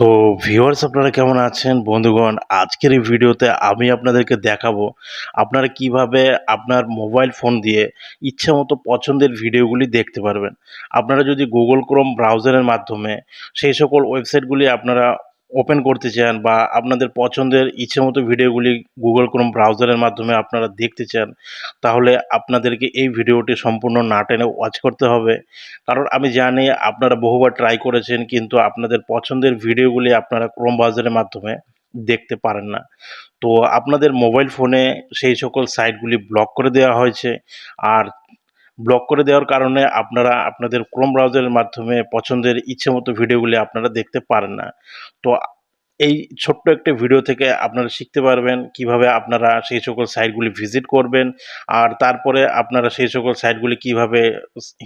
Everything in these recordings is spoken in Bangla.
তো ভিউয়ার্স আপনারা কেমন আছেন? বন্ধুগণ, আজকের এই ভিডিওতে আমি আপনাদেরকে দেখাবো আপনারা কীভাবে আপনার মোবাইল ফোন দিয়ে ইচ্ছা মতো পছন্দের ভিডিওগুলি দেখতে পারবেন। আপনারা যদি গুগল ক্রোম ব্রাউজারের মাধ্যমে সেই সকল ওয়েবসাইটগুলি আপনারা ওপেন করতে চান বা আপনাদের পছন্দের ইচ্ছে মতো ভিডিওগুলি গুগল ক্রোম ব্রাউজারের মাধ্যমে আপনারা দেখতে চান, তাহলে আপনাদেরকে এই ভিডিওটি সম্পূর্ণ না টেনে ওয়াচ করতে হবে। কারণ আমি জানি আপনারা বহুবার ট্রাই করেছেন, কিন্তু আপনাদের পছন্দের ভিডিওগুলি আপনারা ক্রোম ব্রাউজারের মাধ্যমে দেখতে পারেন না। তো আপনাদের মোবাইল ফোনে সেই সকল সাইটগুলি ব্লক করে দেওয়া হয়েছে। আর ব্লক করে দেওয়ার কারণে আপনারা আপনাদের ক্রোম ব্রাউজারের মাধ্যমে পছন্দের ইচ্ছে মতো ভিডিওগুলি আপনারা দেখতে পারেন না। তো এই ছোট্ট একটা ভিডিও থেকে আপনারা শিখতে পারবেন কীভাবে আপনারা সেই সকল সাইটগুলি ভিজিট করবেন, আর তারপরে আপনারা সেই সকল সাইটগুলি কীভাবে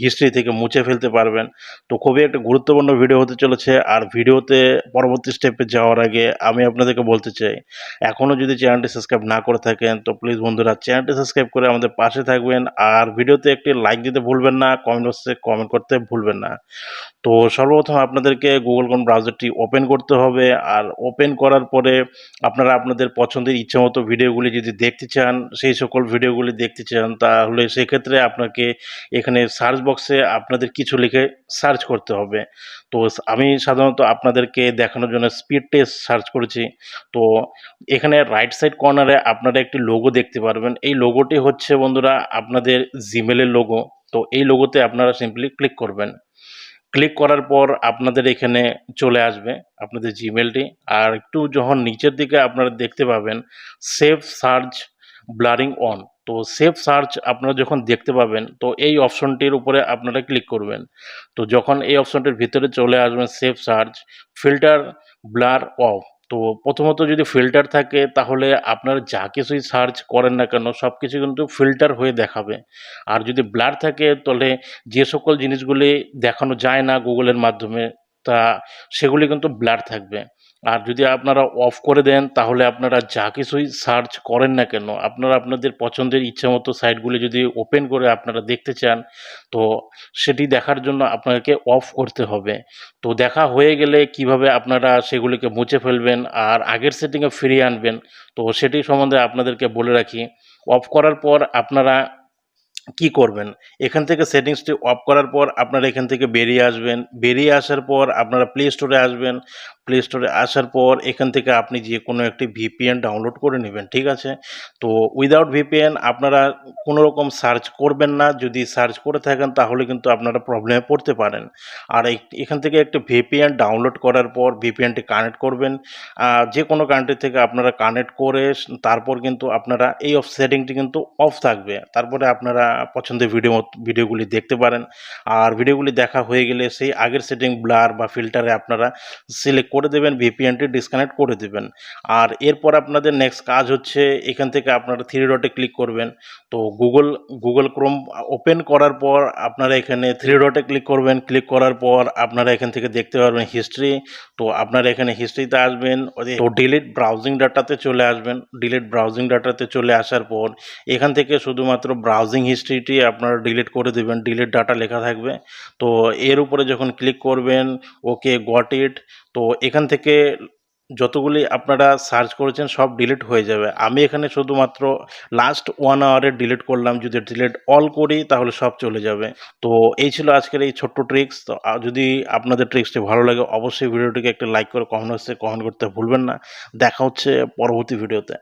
হিস্ট্রি থেকে মুছে ফেলতে পারবেন। তো খুবই একটা গুরুত্বপূর্ণ ভিডিও হতে চলেছে, আর ভিডিওতে পরবর্তী স্টেপে যাওয়ার আগে আমি আপনাদেরকে বলতে চাই এখনও যদি চ্যানেলটি সাবস্ক্রাইব না করে থাকেন, তো প্লিজ বন্ধুরা চ্যানেলটি সাবস্ক্রাইব করে আমাদের পাশে থাকবেন, আর ভিডিওতে একটি লাইক দিতে ভুলবেন না কমেন্ট বক্সে কমেন্ট করতে ভুলবেন না। তো সর্বপ্রথম আপনাদেরকে গুগল কোন ব্রাউজারটি ওপেন করতে হবে, আর ওপেন করার পরে আপনারা আপনাদের পছন্দের ইচ্ছে মতো ভিডিওগুলি যদি দেখতে চান, সেই সকল ভিডিওগুলি দেখতে চান, তাহলে সেক্ষেত্রে আপনাকে এখানে সার্চ বক্সে আপনাদের কিছু লিখে সার্চ করতে হবে। তো আমি সাধারণত আপনাদেরকে দেখানোর জন্য স্পিড টেস্ট সার্চ করেছি। তো এখানে রাইট সাইড কর্নারে আপনারা একটি লোগো দেখতে পারবেন। এই লোগোটি হচ্ছে বন্ধুরা আপনাদের জিমেলের লোগো তো এই লোগোতে আপনারা সিম্পলি ক্লিক করবেন। ক্লিক করার পর আপনাদের এখানে চলে আসবে আপনাদের জিমেলটি আর একটু যখন নিচের দিকে আপনারা দেখতে পাবেন সেভ সার্চ ব্লারিং অন তো সেভ সার্চ আপনারা যখন দেখতে পাবেন, তো এই অপশনটির উপরে আপনারা ক্লিক করবেন। তো যখন এই অপশনটির ভিতরে চলে আসবেন safe search filter blur off তো প্রথমত যদি ফিল্টার থাকে, তাহলে আপনার যা কিছুই সার্চ করেন না কেন সব কিছু কিন্তু ফিল্টার হয়ে দেখাবে। আর যদি ব্লার থাকে, তাহলে যে সকল জিনিসগুলি দেখানো যায় না গুগলের মাধ্যমে, তা সেগুলি কিন্তু ব্লার থাকবে। আর যদি আপনারা অফ করে দেন, তাহলে আপনারা যা কিছুই সার্চ করেন না কেন, আপনারা আপনাদের পছন্দের ইচ্ছা মতো সাইটগুলি যদি ওপেন করে আপনারা দেখতে চান, তো সেটি দেখার জন্য আপনাকে অফ করতে হবে। তো দেখা হয়ে গেলে কীভাবে আপনারা সেগুলিকে মুছে ফেলবেন, আর আগের সেটিংয়ে ফিরিয়ে আনবেন, তো সেটি সম্বন্ধে আপনাদেরকে বলে রাখি। অফ করার পর আপনারা কি করবেন? এখান থেকে সেটিংসটি অফ করার পর আপনারা এখান থেকে বেরিয়ে আসবেন। বেরিয়ে আসার পর আপনারা প্লে স্টোরে আসবেন। প্লে স্টোরে আসার পর এখান থেকে আপনি যে কোনো একটি ভিপিএন ডাউনলোড করে নেবেন, ঠিক আছে? তো উইদাউট ভিপিএন আপনারা কোনো রকম সার্চ করবেন না। যদি সার্চ করে থাকেন, তাহলে কিন্তু আপনারা প্রবলেমে পড়তে পারেন। আর এখান থেকে একটি ভিপিএন ডাউনলোড করার পর ভিপিএনটি কানেক্ট করবেন। যে কোনো কান্ট্রি থেকে আপনারা কানেক্ট করে তারপর কিন্তু আপনারা এই অফ সেটিংটি কিন্তু অফ থাকবে। তারপরে আপনারা পছন্দের ভিডিও ভিডিওগুলি দেখতে পারেন। আর ভিডিওগুলি দেখা হয়ে গেলে সেই আগের সেটিং ব্লার বা ফিল্টারে আপনারা সিলেক্ট করে দেবেন ভিপিএনটি ডিসকানেক্ট করে দেবেন। আর এরপর আপনাদের নেক্সট কাজ হচ্ছে, এখান থেকে আপনারা থ্রি ডটে ক্লিক করবেন। তো গুগল গুগল ক্রোম ওপেন করার পর আপনারা এখানে থ্রি ডটে ক্লিক করবেন। ক্লিক করার পর আপনারা এখান থেকে দেখতে পারবেন হিস্ট্রি তো আপনারা এখানে হিস্ট্রিতে আসবেন। তো ডিলিট ব্রাউজিং ডাটাতে চলে আসবেন। ডিলিট ব্রাউজিং ডাটাতে চলে আসার পর এখান থেকে শুধুমাত্র ব্রাউজিং হিস্ট্রিটি আপনারা ডিলিট করে দেবেন। ডিলিট ডাটা লেখা থাকবে। তো এর উপরে যখন ক্লিক করবেন ওকে গট ইট তো এখান থেকে যতগুলি আপনারা সার্চ করেছেন সব ডিলিট হয়ে যাবে। আমি এখানে শুধুমাত্র লাস্ট ওয়ান আওয়ারে ডিলিট করলাম। যদি ডিলিট অল করি, তাহলে সব চলে যাবে। তো এই ছিল আজকের এই ছোট্ট ট্রিক্স তো যদি আপনাদের ট্রিক্সটি ভালো লাগে, অবশ্যই ভিডিওটিকে একটা লাইক করে কমেন্ট হচ্ছে কমেন্ট করতে ভুলবেন না। দেখা হচ্ছে পরবর্তী ভিডিওতে